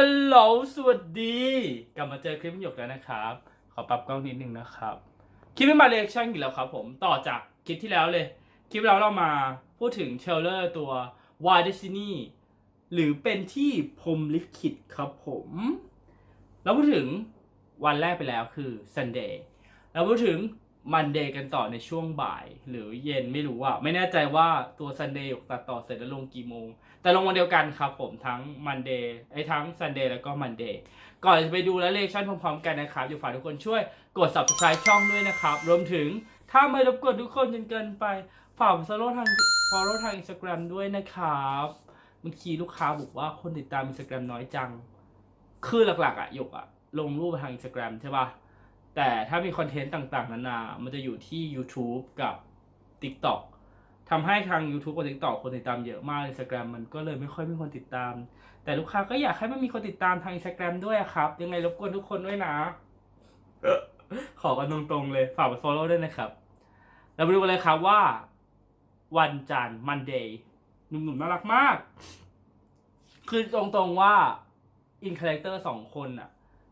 ฮัลโหล สวัสดี กลับมาเจอคลิปหยกแล้วนะครับ ขอปรับกล้องนิดนึงนะครับ คลิปนี้มาเรียกชั่นอีกแล้วครับผม ต่อจากคลิปที่แล้วเลย คลิปแล้วเรามาพูดถึงเทรลเลอร์ตัว Why Destiny หรือเป็นที่พรมลิขิตครับผม เราพูดถึงวันแรกไปแล้วคือ Sunday เราพูดถึง Monday กันต่อในช่วงบ่าย หรือเย็นไม่รู้อะไม่แน่ใจว่าตัว Sunday หยกตัดต่อเสร็จแล้วลงกี่โมง แต่ลงวันเดียวกันครับผมทั้ง Monday ไอ้ทั้ง Sunday แล้วก็ Monday ก่อนจะไปดูและเลคชั่นพร้อมๆกันนะครับอยู่ฝากทุกคนช่วยกด subscribe ช่องด้วยนะครับ รวมถึงถ้าไม่รบกวนทุกคนจนเกินไปฝาก follow ทาง follow ทาง Instagram ด้วยนะครับบางทีลูกค้าบอกว่าคนติดตาม Instagram น้อยจัง คือหลักๆอะหยกอะลงรูปทาง Instagram ใช่ป่ะ แต่ถ้ามีคอนเทนต์ต่างๆ นานา มันจะอยู่ที่ YouTube กับ TikTok ทำให้ทาง YouTube กับ TikTok คนติดตามเยอะมาก Instagram มันก็เลยไม่ค่อยมีคนติดตาม แต่ลูกค้าก็อยากให้มันมีคนติดตามทาง Instagram ด้วยครับ ยังไงรบกวนทุกคนด้วยนะ ขอกันตรงๆเลย ฝากไป follow ด้วยนะครับ เราไปดูกันเลยครับว่า วันจันทร์ Monday หนุ่มๆน่ารักมาก คือตรงๆว่าอินคาแรคเตอร์สองคนอะ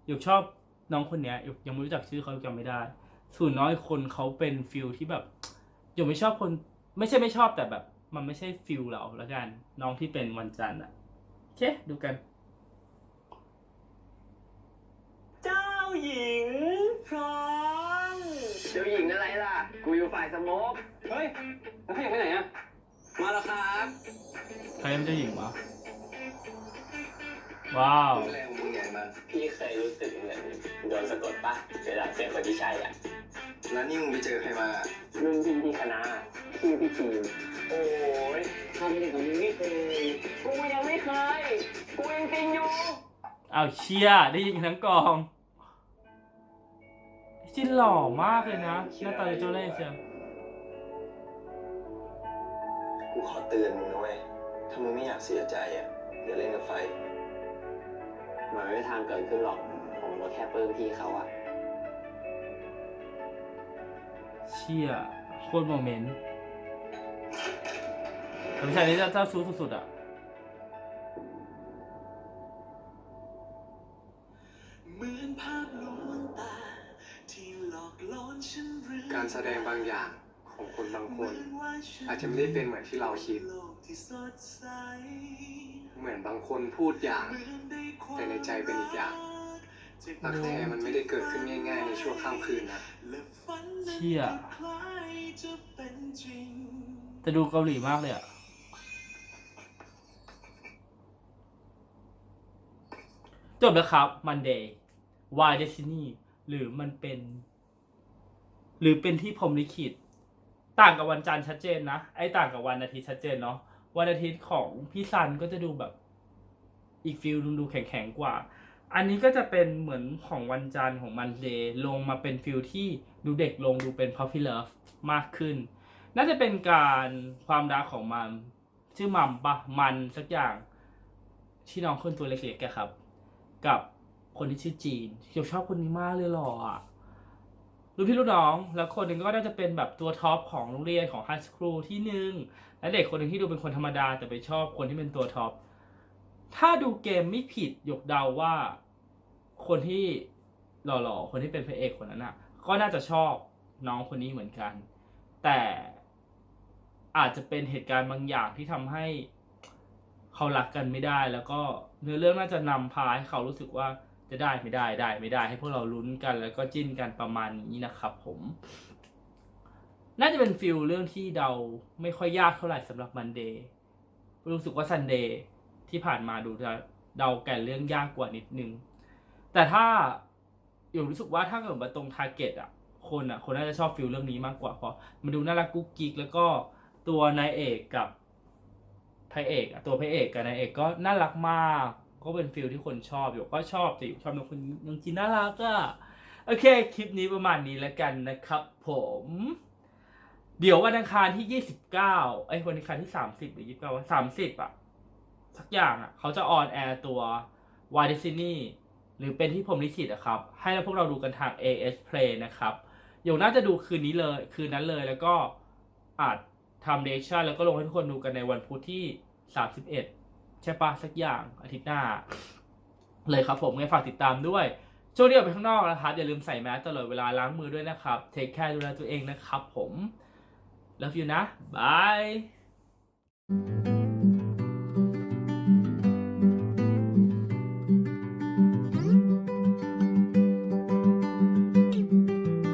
หยกชอบ น้องคนเนี้ยยังไม่รู้จักชื่อเขาจำไม่ได้ ส่วนน้องอีกคนเขาเป็นฟิลที่แบบหยกไม่ชอบคน ไม่ใช่ไม่ชอบแต่แบบ มันไม่ใช่ฟิลเราแล้วกัน น้องที่เป็นวันจันทร์อะโอเคดูกัน เจ้าหญิงพร้อมเจ้าหญิงอะไรล่ะ กูอยู่ฝ่ายสโมกเฮ้ยแล้วพี่ไปไหนอะ มาแล้วครับใครเป็นเจ้าหญิงวะว้าว แรงมึงใหญ่มาพี่เคยรู้สึกเหมือน โดนสะกดปะเวลาเจอคนที่ใช่อะแล้วนี่มึงไปเจอใครมารุ่นพี่ที่คณะพี่พี่ทีมโอ้ยทำอย่างนี้ไม่เคยกูยังไม่เคยกูยังติงอยู่เอาวเชียได้ยินกันทั้งกองจินหล่อมากเลยนะหน้าตาเจ้าเล่ห์เชียวกูขอเตือนมึงนะเว้ยถ้ามึงไม่อยากเสียใจอะอย่าเล่นกับไฟมันไม่มีทางเกิดขึ้นหรอกผม ก็แค่ปลื้มพี่เขาอะเชี่ยโคตรโมเมนต์แต่ผู้ชายนี้เจ้าชู้สุดๆอะ เหมือนภาพลวงตา ที่หลอกหลอนฉันเรื่อยการแสดงบางอย่างของคนบางคนเหมือนว่าฉันอาจจะไม่ได้เป็นเหมือนที่เราคิด โลกที่สดใสเหมือนบางคนพูดอย่าง เหมือนได้ความแต่ในใจเป็นอีกอย่าง รักแท้มันไม่ได้เกิดขึ้นง่ายๆในชั่วข้ามคืนนะเชี่ยคล้ายจะดูเกาหลีมากเลยอะจบแล้วครับ Monday Why Destiny หรือมันเป็น หรือเป็นที่พรหมลิขิต ต่างกับวันจันทร์ชัดเจนนะ ไอ้ต่างกับวันอาทิตย์ชัดเจนเนาะวันอาทิตย์ของพี่ซันก็จะดูแบบ อีกฟิลดูแข็งๆกว่า อันนี้ก็จะเป็นเหมือนของวันจันทร์ของมันเดย์ลงมาเป็นฟิลที่ดูเด็กลงดูเป็น puppy love มากขึ้น น่าจะเป็นการความรักของมันชื่อมัมปะมันสักอย่างที่น้องคนตัวเล็กๆอะครับ กับคนที่ชื่อจีนเกี่ยวชอบคนนี้มากเลยหล่ออะรู้พี่รู้น้อง แล้วคนหนึ่งก็น่าจะเป็นแบบตัวท็อปของโรงเรียนของไฮสคูลที่หนึ่งและเด็กคนหนึ่งที่ดูเป็นคนธรรมดาแต่ไปชอบคนที่เป็นตัวท็อปถ้าดูเกมไม่ผิดยกเดาว่า คนที่หล่อๆ คนที่เป็นพระเอกคนนั้นอะ ก็น่าจะชอบน้องคนนี้เหมือนกัน แต่อาจจะเป็นเหตุการณ์บางอย่างที่ทำให้เขารักกันไม่ได้ แล้วก็เนื้อเรื่องน่าจะนำพาให้เขารู้สึกว่าจะได้ไม่ได้ได้ไม่ได้ ให้พวกเราลุ้นกัน แล้วก็จิ้นกันประมาณนี้นะครับ ผม น่าจะเป็นฟิลเรื่องที่เดาไม่ค่อยยากเท่าไหร่สำหรับมันเดย์รู้สึกว่าซันเดย์ที่ผ่านมาดูจะเดาแก่นเรื่องยากกว่านิดนึง แต่ถ้าอยู่รู้สึกว่าถ้าเกิดมาตรงทาร์เก็ตอะคนอะคนน่าจะชอบฟิลเรื่องนี้มากกว่าเพราะมันดูน่ารักกุ๊กกิ๊กแล้วก็ตัวนายเอกกับพระเอกอะตัวพระเอกกับนายเอกก็น่ารักมากก็เป็นฟิลที่คนชอบอยู่ก็ชอบแต่อยู่ชอบน้องคนน้องจีนน่ารักอะโอเค คลิปนี้ประมาณนี้แล้วกันนะครับ ผม เดี๋ยววันอังคารที่ 29ไอ้วันอังคารที่ 30 หรือ 29วะ30 อะ สักอย่างอะ เขาจะออนแอร์ตัว Why Destiny หรือเป็นที่ผมลิขิตอะครับ ให้พวกเราดูกันทาง AS Play นะครับโยงน่าจะดูคืนนี้เลยคืนนั้นเลยแล้วก็อาจทำเดชั่นแล้วก็ลงให้ทุกคนดูกันในวันพุธที่ 31 ใช่ปะสักอย่างอาทิตย์หน้า เลยครับผมไงฝากติดตามด้วยช่วงนี้ออกไปข้างนอกนะครับ อย่าลืมใส่แมสตลอดเวลาล้างมือด้วยนะครับเทคแคร์ดูแลตัวเองนะครับผม love you นะบาย